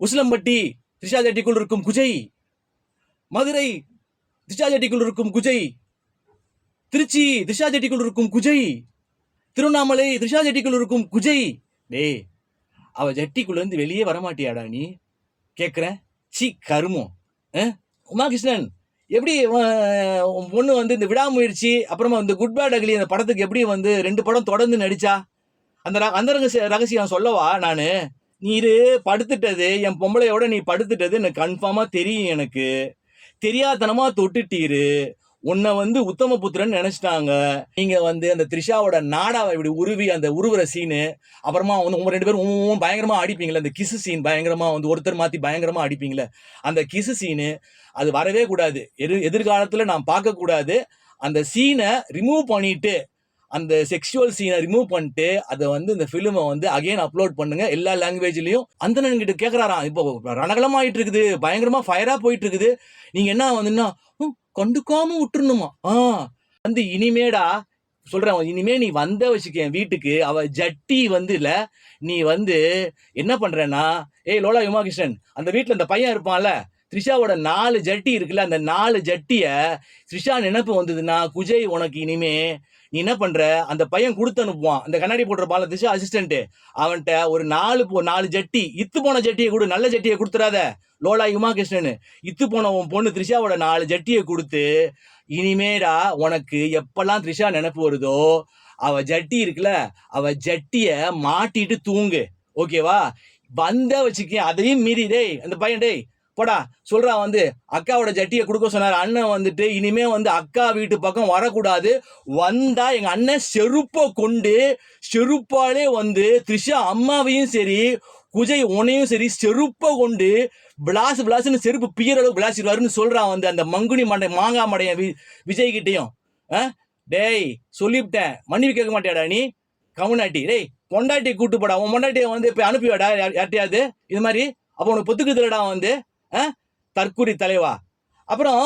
உசிலம்பட்டி திரிஷா ஜெட்டிக்குள் இருக்கும் குஜை. மதுரை திரிஷா ஜெட்டிக்குள் இருக்கும் குஜை. திருச்சி திரிஷா ஜெட்டிக்குள் இருக்கும் குஜை. திருவண்ணாமலை திரிஷா ஜெட்டிக்குள் இருக்கும் குஜை. டேய் அவ ஜட்டிக்குள்ள இருந்து வெளியே வரமாட்டியாடா நீ? கேக்குறேன். சி கருமம் உமாகிருஷ்ணன் எப்படி பொண்ணு வந்து இந்த விடாமுயற்சி அப்புறமா இந்த குட் பேட் அகலி அந்த படத்துக்கு எப்படி வந்து ரெண்டு படம் தொடர்ந்து நடிச்சா? அந்த ர- அந்த ரகசிய ரகசியம் சொல்லவா நான்? நீரு படுத்துட்டது என் பொம்பளையோட நீ படுத்துட்டது எனக்கு கன்ஃபார்மாக தெரியும் எனக்கு. தெரியாதனமாக தொட்டுட்டீரு. உன்னை வந்து உத்தம புத்திரன்னு நினச்சிட்டாங்க. நீங்கள் வந்து அந்த த்ரிஷாவோட நாடாவை இப்படி உருவி அந்த உருவுற சீனு அப்புறமா வந்து உங்கள் ரெண்டு பேரும் ஊம் பயங்கரமாக அடிப்பீங்களே அந்த கிசு சீன் பயங்கரமாக வந்து ஒருத்தர் மாற்றி பயங்கரமாக அடிப்பீங்களே அந்த கிசு சீனு அது வரவே கூடாது. எதிர் எதிர்காலத்தில் நான் பார்க்கக்கூடாது. அந்த சீனை ரிமூவ் பண்ணிட்டு அந்த செக்ஷுவல் சீனை ரிமூவ் பண்ணிட்டு அதை வந்து இந்த ஃபிலிமை வந்து அகைன் அப்லோட் பண்ணுங்க. எல்லா லாங்குவேஜ்லயும் அந்த கிட்ட கேக்குறாராம் இப்போ ரணகலமாயிட்டு இருக்குது பயங்கரமா ஃபயரா போயிட்டு இருக்குது நீங்க என்ன வந்துன்னா "ஹம், கண்டுக்காம விட்டுறணுமா? ஆ. வந்து இனிமேடா சொல்கிறேன் இனிமே நீ வந்த வச்சுக்கேன் வீட்டுக்கு அவ ஜட்டி வந்து இல்லை நீ வந்து என்ன பண்ணுறேன்னா ஏய் லோலா யுமாகிருஷ்ணன் அந்த வீட்டில் அந்த பையன் இருப்பான்ல த்ரிஷாவோட நாலு ஜட்டி இருக்குல்ல அந்த நாலு ஜட்டியை த்ரிஷா நினப்பு வந்ததுன்னா குஜய் உனக்கு இனிமே நீ என்ன பண்ற? அந்த பையன் கொடுத்து அனுப்புவான். அந்த கண்ணாடி போடுற பால திசை அசிஸ்டன்ட் அவன்கிட்ட ஒரு நாலு போ நாலு ஜட்டி இத்து போன ஜட்டியை கொடு நல்ல ஜட்டியை கொடுத்துறாத. லோலா யுமாகிருஷ்ணன் இத்து போன உன் பொண்ணு த்ரிஷாவோட நாலு ஜட்டியை கொடுத்து இனிமேடா உனக்கு எப்பெல்லாம் த்ரிஷா நினப்பு வருதோ அவ ஜட்டி இருக்குல்ல அவ ஜட்டிய மாட்டிட்டு தூங்கு. ஓகேவா? வந்த வச்சுக்க அதையும் மீறி டேய் அந்த பையன் டேய் போடா சொல்கிறா வந்து அக்காவோட ஜட்டியை கொடுக்க சொன்னார். அண்ணன் வந்துட்டு இனிமே வந்து அக்கா வீட்டு பக்கம் வரக்கூடாது. வந்தால் எங்கள் அண்ணன் செருப்பை கொண்டு செருப்பாலே வந்து த்ரிஷா அம்மாவையும் சரி குஜை உனையும் சரி செருப்பை கொண்டு பிளாஸ் பிளாஸ்னு செருப்பு பியரளவு அளவு பிளாசிடுவாருன்னு வந்து அந்த மங்குனி மண்டை மாங்கா மடையன் வி விஜய்கிட்டையும். ஆ? டேய் சொல்லிவிட்டேன். மன்னிப்பு கேட்க மாட்டேடா நீ? கவுனாட்டி டேய் பொண்டாட்டி கூட்டு போடா. உன் பொண்டாட்டியை வந்து இப்போ அனுப்பிவாடா யார்ட்டையாவது இது மாதிரி? அப்போ உனக்கு பொத்துக்குதுலடா வந்து? தற்குறி தலைவா. அப்புறம்